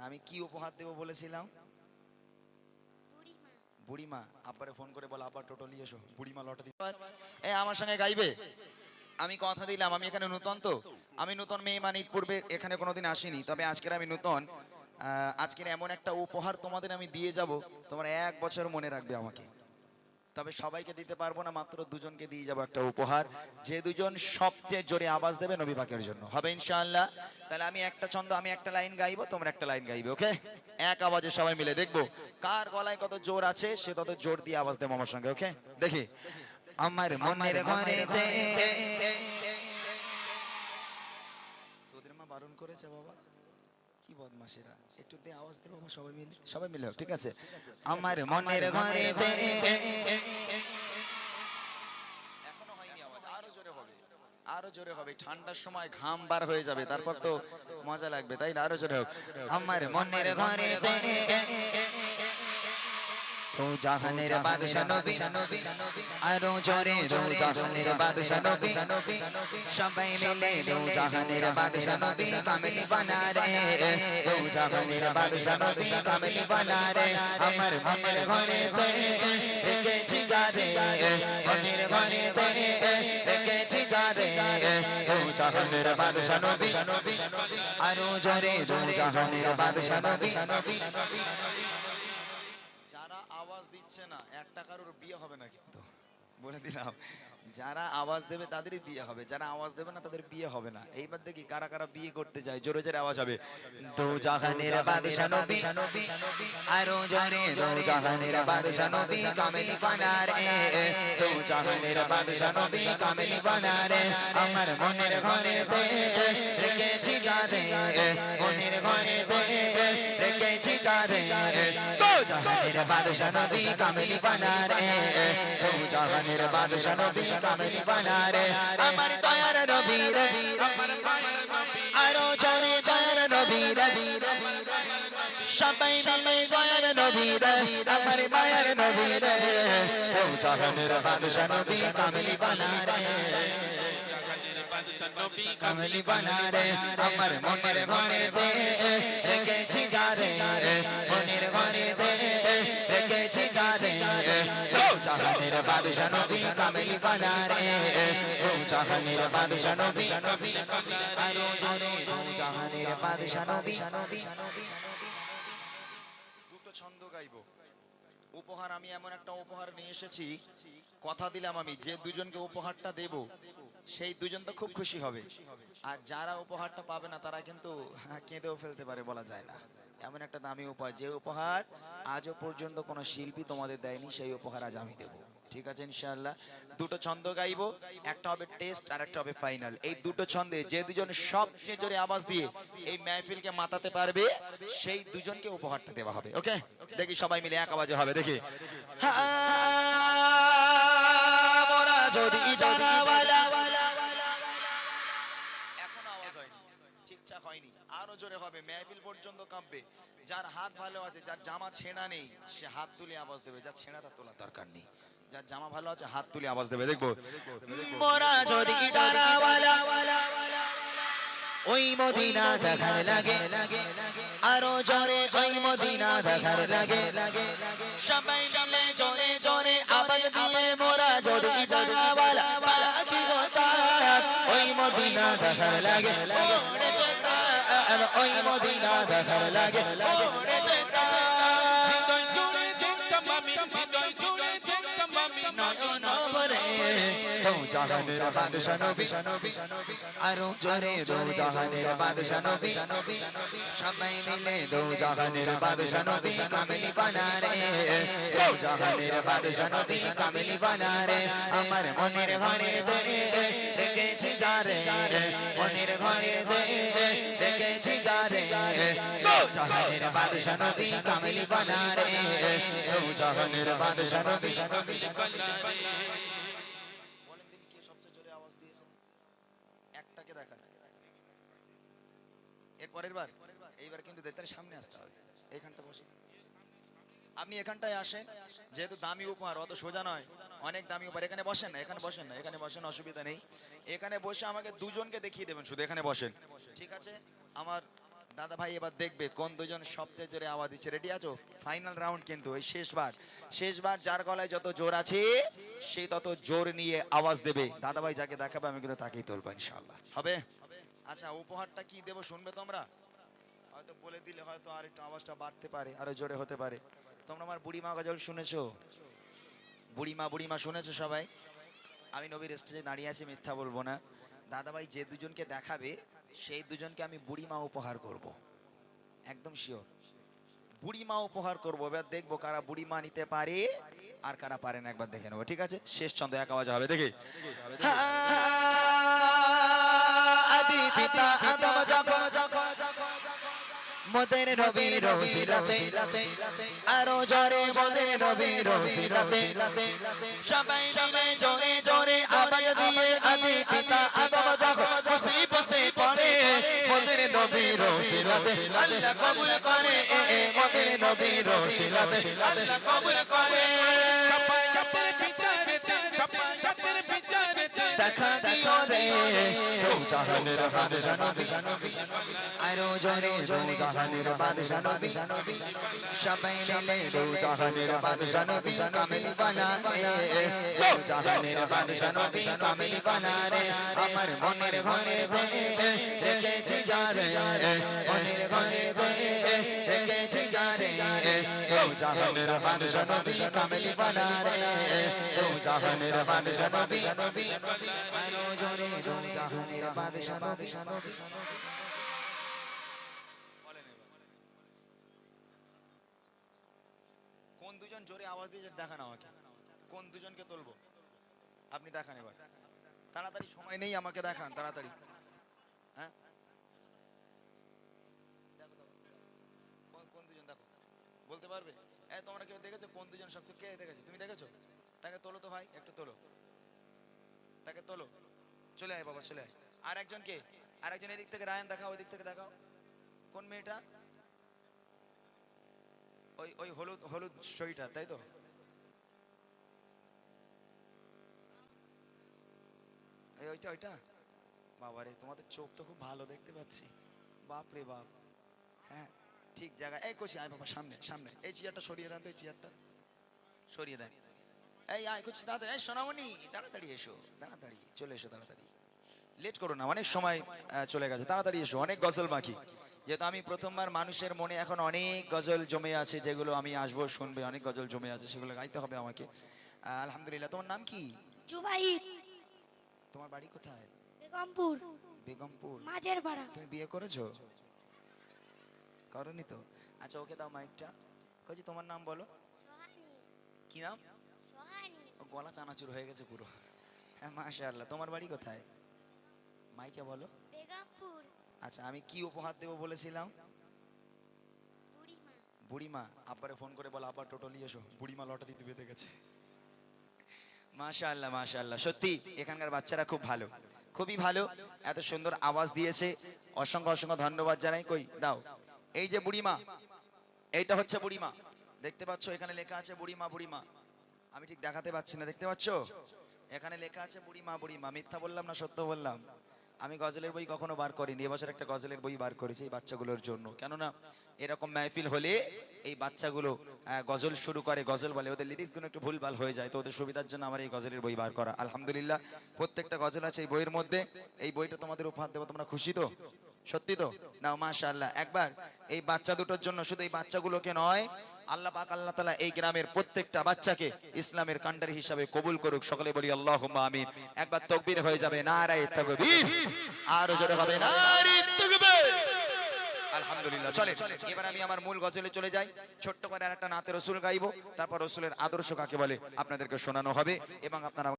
আমি কি উপহার দেবো বলেছিলাম? বুড়িমা। আপারে আব্বারে ফোন করে বল আব্বা টোটো নিয়ে এসো বুড়িমা লটারি এ আমার সঙ্গে গাইবে? আমি কথা দিলাম আমি এখানে নূতন তো। আমি নূতন মেয়ে মানে পূর্বে এখানে কোনোদিন আসিনি তবে আজকের আমি নূতন। আহ, আজকের এমন একটা উপহার তোমাদের আমি দিয়ে যাব তোমার এক বছর মনে রাখবে আমাকে। তবে সবাইকে দিতে পারব না মাত্র দুজনকে দিয়ে যাব একটা উপহার। যে দুজন সবচেয়ে জোরে আওয়াজ দেবে নবী পাকের জন্য। হবে ইনশাআল্লাহ। তাহলে আমি একটা ছন্দ আমি একটা লাইন গাইবো তোমরা একটা লাইন গাইবে ওকে? এক আওয়াজে সবাই মিলে দেখব কার গলায় কত জোর আছে সে তত জোর দিয়ে আওয়াজ দেবো আমার সঙ্গে ওকে? দেখি। আমার মনের ঘরে তোদের মা বারণ করেছে বাবা? কি বদমাশেরা একটু দে আওয়াজ দেবো সবাই মিলে? সবাই মিলে হোক, ঠিক আছে? আমার মনের ঘরে এখনও হয়নি আওয়াজ আরও জোরে হবে। আরও জোরে হবে ঠান্ডার সময় ঘাম বার হয়ে যাবে তারপর তো মজা লাগবে তাই না? আরও জোরে হোক। আমার মনের ঘরে তো জাহানের বাদশা নবী। আরও জোরে রো জাহানের বাদশা নবী। সবাই মিলে রো জাহানের বাদশা নবী কামিনী বানা রে। রো জাহানের বাদশা নবী কামিনী বানা রে। আমার মনের ঘরে তে রেখেছি যা রে। মনের ঘরে তে রেখেছি যা রে। রো জাহানের বাদশা নবী। আরও জোরে রো জাহানের বাদশা নবী। আওয়াজ দিচ্ছে না, একটা কারোর বিয়ে হবে না কিন্তু। বলে দিলাম, যারা আওয়াজ দেবে তাদেরই বিয়ে হবে, যারা আওয়াজ দেবে না তাদের বিয়ে হবে না। এইবার দেখি কারা কারা বিয়ে করতে যায় জোরে জোরে আওয়াজ হবে। দো জাহানের বাদশা নবী, আরও জোরে দো জাহানের বাদশা নবী কামেলি বানার এ। জাহানের বাদশা নবী কামেলি বানার আমার মনের ঘরে রেখেছি যারে। মনের ঘরে তে রেখেছি যারে দো জাহানের বাদশা নবী কামেলি বানার এ। দো জাহানের বাদশা নবী কামেলি বানার এ। আমার দয়ার নবী রে। আমার মায়ের নবী আরও জোরে দয়ার নবী রে। সবাই মিলে দয়ার নবী রে। আমার মায়ের নবী রে। দো জাহানের বাদশা নবী কামেলি বাদশা নবী কামলি বানারে আমার মনের ঘরে দে রেখেছি যারে মনের ঘরে দে রেখেছি যারে জাহানের বাদশা নবী কামলি বানারে ও জাহানের বাদশা নবী আরও জোরে জাহানের বাদশা নবী দুটো ছন্দ গাইবো। উপহার আমি এমন একটা উপহার নিয়ে এসেছি। কথা দিলাম আমি যে দুজনকে উপহারটা দেব সেই দুজন তো খুব খুশি হবে। আর যারা উপহারটা পাবে না তারা কিন্তু হ্যাঁ, কেঁদেও ফেলতে পারে বলা যায় না। এমন একটা দামি উপহার। যে উপহার আজও পর্যন্ত কোনো শিল্পী তোমাদের দেয়নি সেই উপহার আজ আমি দেবো। ঠিক আছে ইনশাআল্লাহ? দুটো ছন্দ গাইবো একটা হবে টেস্ট আর একটা হবে ফাইনাল। এই দুটো ছন্দে যে দুজন সবচেয়ে জোরে আওয়াজ দিয়ে এই মাহফিলকে মাতাতে পারবে সেই দুজনকে উপহারটা দেওয়া হবে ওকে? দেখি সবাই মিলে এক আওয়াজে হবে দেখি। মোরা যদি জানাওয়ালা আরও জোরে হবে। মেহফিল পর্যন্ত কাঁপবে। যার হাত ভালো আছে, যার জামা ছেঁড়া নেই, সে হাত তুলে আওয়াজ দেবে। যার ছেঁড়া, তার তোলার দরকার নেই। যার জামা ভালো আছে, হাত তুলে আওয়াজ দেবে। দেখব। ওই মদিনা দেখার লাগে, আরও জোরে ওই মদিনা দেখার লাগে। সবাই মিলে জোরে জোরে আবাদ দিয়ে মোরা যদি জানাওয়ালা পাখি গোতা ওই মদিনা দেখার লাগে ওই মদিনা দেখার লাগে ওরে যেতাম। হৃদয় জুড়ে দেখতাম আমি হৃদয় জুড়ে দেখতাম আমি নয়ন ভরে। দো জাহানের বাদশা নবী আরও জোরে দো জাহানের বাদশা নবী। সবাই মিলে দো জাহানের বাদশা নবী কামেলি বানারে। দো জাহানের বাদশা নবী কামেলি বানারে। আমার মনের ঘরে দে জাহানের বাদশা নবী কামেলি বানারে। দো জাহানের বাদশা নবী বলেন দিন কে সবচেয়ে জোরে আওয়াজ একটাকে বার? এইবার কিন্তু সামনে আসতে হবে। এইখানটা বসে। আপনি এখানটায় আসেন। যেহেতু দামি উপহার, অত সোজা নয়। অনেক দামি উপহার। এখানে বসেন না, এখানে বসেন না, এখানে বসেন, অসুবিধা নেই। এখানে বসে আমাকে দুজনকে দেখিয়ে দেবেন, শুধু এখানে বসেন। ঠিক আছে? আমার দাদা ভাই এবার দেখবে কোন দুজন সবচেয়ে জোরে আওয়াজ দিচ্ছে। রেডি আছো? ফাইনাল রাউন্ড কিন্তু, ওই শেষবার। শেষবার যার গলায় যত জোর আছে, সে তত জোর নিয়ে আওয়াজ দেবে। দাদা ভাই যাকে দেখাবে, আমি কিন্তু তাকেই তুলবো ইনশাল্লাহ হবে? আচ্ছা উপহারটা কি দেবো শুনবে তোমরা? হয়তো বলে দিলে হয়তো আর একটু আওয়াজটা বাড়তে পারে, আরও জোরে হতে পারে। তোমরা আমার বুড়িমা গজল শুনেছো? বুড়িমা বুড়িমা শুনেছো সবাই? আমি নবীর স্টেজে দাঁড়িয়ে আছি, মিথ্যা বলব না। দাদাভাই যে দুজনকে দেখাবে সেই দুজনকে আমি বুড়িমা উপহার করব। একদম শিওর বুড়িমা উপহার করব। এবার দেখব কারা বুড়িমা নিতে পারে আর কারা পারে না, একবার দেখে নেব, ঠিক আছে? শেষ ছন্দ এক আওয়াজ হবে, দেখি। আদি পিতা আদম যখন মোদের নবী রসিলাতে সবাই জোরে জোরে আবাজ দিয়ে আদি পিতা মোদের নবী রসিলাতে আল্লাহ কবুল করে এ মোদের নবী রসিলাতে আল্লাহ কবুল করে। সাপায়াতের বিচারেতে সাপায়াতের বিচারেতে দেখা দিও রে দু জাহানের বাদশা নবী। আরও জোরে দু জাহানের বাদশা নবী। সবাই মিলে দু জাহানের বাদশা নবী। কামিল বানা রে দু জাহানের বাদশা নবী। কামিল বানা রে আমার মনের ঘরে দে জাহানের বাদশা নবী কামিল বানা রে জাহানের বাদশা নবী কোন দুজন জোরে আওয়াজ দিয়ে দেখান আমাকে? কোন দুজনকে তুলবো? আপনি দেখান এবার। তাড়াতাড়ি সময় নেই আমাকে দেখান, তাড়াতাড়ি। হ্যাঁ? কোন দুজন, দেখো। বলতে পারবে? তোমরা কেউ দেখেছ? কোন দুজন সবচেয়ে কে দেখেছ? তুমি দেখেছ? তাকে তোলো তো ভাই, একটু তোলো। তাকে তোলো। চলে আয় বাবা, চলে আয়। আর একজন কে? আর একজন এদিক থেকে, রায়ন দেখাও ওই দিক থেকে দেখাও। কোন মেয়েটা? ওই ওই হলুদ হলুদ শরীরটা তাই তো? এই ওইটা ওইটা? বাবারে, তোমাদের চোখ তো খুব ভালো দেখতে পাচ্ছি। বাপ রে বাপ। হ্যাঁ ঠিক জায়গায়। এই কষি আয় বাবা সামনে সামনে। এই চেয়ারটা সরিয়ে দেন তো এই চেয়ারটা সরিয়ে দেন। এই আয় কুচি তাড়াতাড়ি এই সোনামণি তাড়াতাড়ি এসো তাড়াতাড়ি চলে এসো তাড়াতাড়ি। লেট করো না অনেক সময় চলে গেছে। তাড়াতাড়ি এসো অনেক গজল বাকি। যেহেতু আমি প্রথমবার মানুষের মনে এখন অনেক গজল জমে আছে যেগুলো আমি আসব শুনবে অনেক গজল জমে আছে সেগুলো গাইতে হবে আমাকে। আলহামদুলিল্লাহ তোমার নাম কি? জুবাইর তোমার বাড়ি কোথায়? বেগমপুর। বেগমপুর। মাঝের পাড়া তুমি বিয়ে করেছ? করনি তো? আচ্ছা ওকে দাও মাইকটা কজি তোমার নাম বলো? কি নাম? গলা চানাচুর হয়ে গেছে পুরো। হ্যাঁ মাশাআল্লাহ। তোমার বাড়ি কোথায়? মাইকে বলো। বেগমপুর। আচ্ছা আমি কি উপহার দেবো বলেছিলাম? বুড়িমা। বুড়িমা? আব্বারে ফোন করে বলো আব্বা টোটো নিয়ে এসো। বুড়িমা লটারিতে বেঁধে গেছে। মাশাআল্লাহ মাশাআল্লাহ। সত্যি এখানকার বাচ্চারা খুব ভালো। খুবই ভালো। এত সুন্দর আওয়াজ দিয়েছে। অসংখ্য অসংখ্য ধন্যবাদ জানাই। কই দাও। এই যে বুড়িমা, এইটা হচ্ছে বুড়িমা। দেখতে পাচ্ছো, এখানে লেখা আছে বুড়িমা বুড়িমা। আমি ঠিক দেখাতে পাচ্ছি না, দেখতে পাচ্ছো? এখানে লেখা আছে বুড়িমা বুড়িমা। মিথ্যা বললাম না, সত্য বললাম? আমি গজলের বই কখনো বার করিনি, এবছর একটা গজলের বই বার করেছি এই বাচ্চাগুলোর জন্য। কেননা এরকম মাহফিল হলে এই বাচ্চাগুলো গজল শুরু করে, গজল বলে। ওদের লিরিক্সগুলো একটু ভুলভাল হয়ে যায়, তো ওদের সুবিধার জন্য আমার এই গজলের বই বার করা। আলহামদুলিল্লাহ, প্রত্যেকটা গজল আছে এই বইয়ের মধ্যে। এই বইটা তোমাদের উপহার দেবো, তোমরা খুশি তো? সত্যি তো? নাও, মাশাআল্লাহ। একবার এই বাচ্চা দুটোর জন্য শুধু এই বাচ্চাগুলোকে নয়, আল্লাহ পাক, আল্লাহ তাআলা এই গ্রামের প্রত্যেকটা বাচ্চাকে ইসলামের কান্ডারি হিসাবে কবুল করুক। সকলে বলি, আল্লাহুম্মা আমিন। একবার তাকবীর হয়ে যাবে, নারায়ে তাকবীর। আর জোরে হবে নারে তাকবীর। আলহামদুলিল্লাহ চলে এবার আমি আমার মূল গজলে চলে যাই। ছোট্ট করে আর একটা নাতে রসুল গাইবো। তারপর রসুলের আদর্শ কাকে বলে আপনাদেরকে শোনানো হবে এবং আপনারা